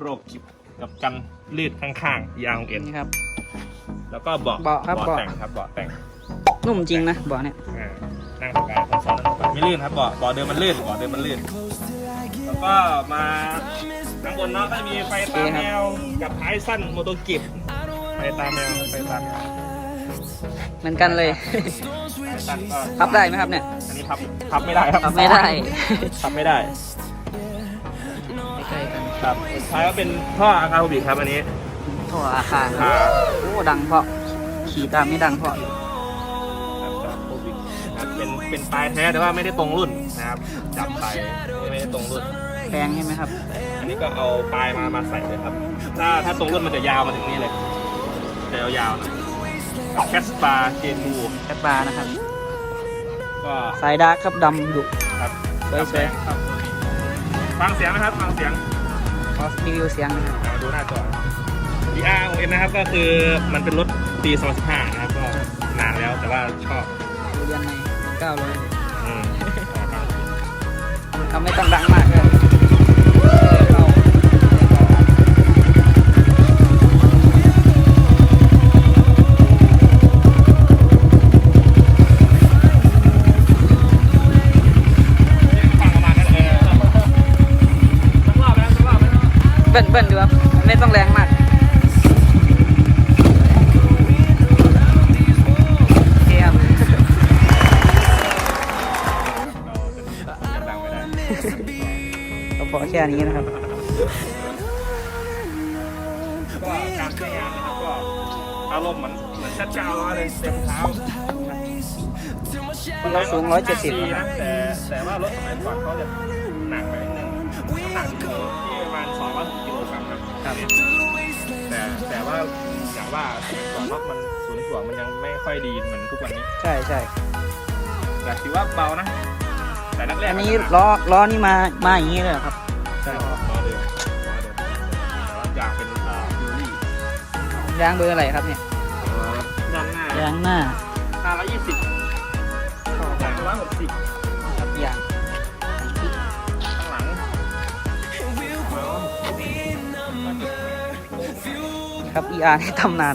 โรคกิบกับกันลื่นข้างๆยางเอ็นนี่ครับ แล้วก็เบาะเบาะครับเบาะ แต่งครับเบาะแต่งนุ่มจริงนะเบาะเนี่ยอ่านั่งสบายคนซ้อนนั่งสบายไม่ลื่นครับเบาะเบาะเดิมมันลื่นเบาะเดิมมันลื่น แล้วก็มาข้างบนเนาะก็จะมีไฟตาแมวกับท้ายสั้นโมโตกิบไฟตาแมวไฟตาแมวเหมือนกันเลย ท้ายสั้นก็พับได้ไหมครับเนี่ย อันนี้พับพับไม่ได้ครับพับไม่ได้ พับไม่ได้ใกล้ๆกัน ครับสุดท้ายก็เป็นท่ออาคาโฮบิกครับอันนี้ท่ออาคารอ่าโอ้ ดังเพราะขี่ตามไม่ดังเพราะครับโฮบิกนะครับเป็นเป็นปลายแท้แต่ว่าไม่ได้ตรงรุ่นนะครับจับไปไม่ได้ตรงรุ่น แพงใช่ไหมครับ อันนี้ก็เอาปลายมามาใส่เลยครับ ถ้าถ้าตรงรุ่นมันจะยาวมาถึงนี่เลยจะยาวๆหนะแคสปาเจนูแคปบาร์นะครับ ก็สายดาร์กครับดำดุ ครับสวยๆดำแดงครับฟังเสียงนะครับฟังเสียง ขอรีวิวเสียงนะครับเอาดูหน้าจอ DR ของเอ็นนะครับก็คือมันเป็นรถปี2015นะครับก็นานแล้วแต่ว่าชอบดูเดือนในเก้าร้อยอืมเอาไม่ต้องดังมากเลยเอา ฟังประมาณนั้นเออสักรอบนะสักรอบนะ เบิ้ลเบิ้ลดูครับไม่ต้องแรงมากโอเคครับเราจะมีเสียงดังไม่ได้ก็พอแค่นี้นะครับก็การใช้งานนะครับก็อารมณ์เหมือนเหมือนชัดเจ้าร้อยเลยเต็มเท้าเราสูง 170นะแต่แต่ว่ารถสมัยก่อนเขาจะหนักไปนิดนึงน้ำหนักอยู่ที่ประมา ณ200กิโลกรัมครับครับแต่แต่ว่าอย่างว่าสมัยก่อนรถมันศูนย์ถ่วงมันยังไม่ค่อยดีเหมือนทุกวันนี้ใช่ใช่แต่ถือว่าเบานะ แต่แรกๆอันนี้มัจะหกล้อล้อนี่มามาอย่างนี้เลยเหรอครับใช่ครับล้อเดิมล้อเดิมแต่ว่ายางเป็นอ่าฟิวรี่ยางเบอร์อะไรครับเนี่ยด้านหน้ายางหน้าห้าร้อยยี่สิบหลังร้อยหกสิบครับยางข้าง ครับ ER ในตำนาน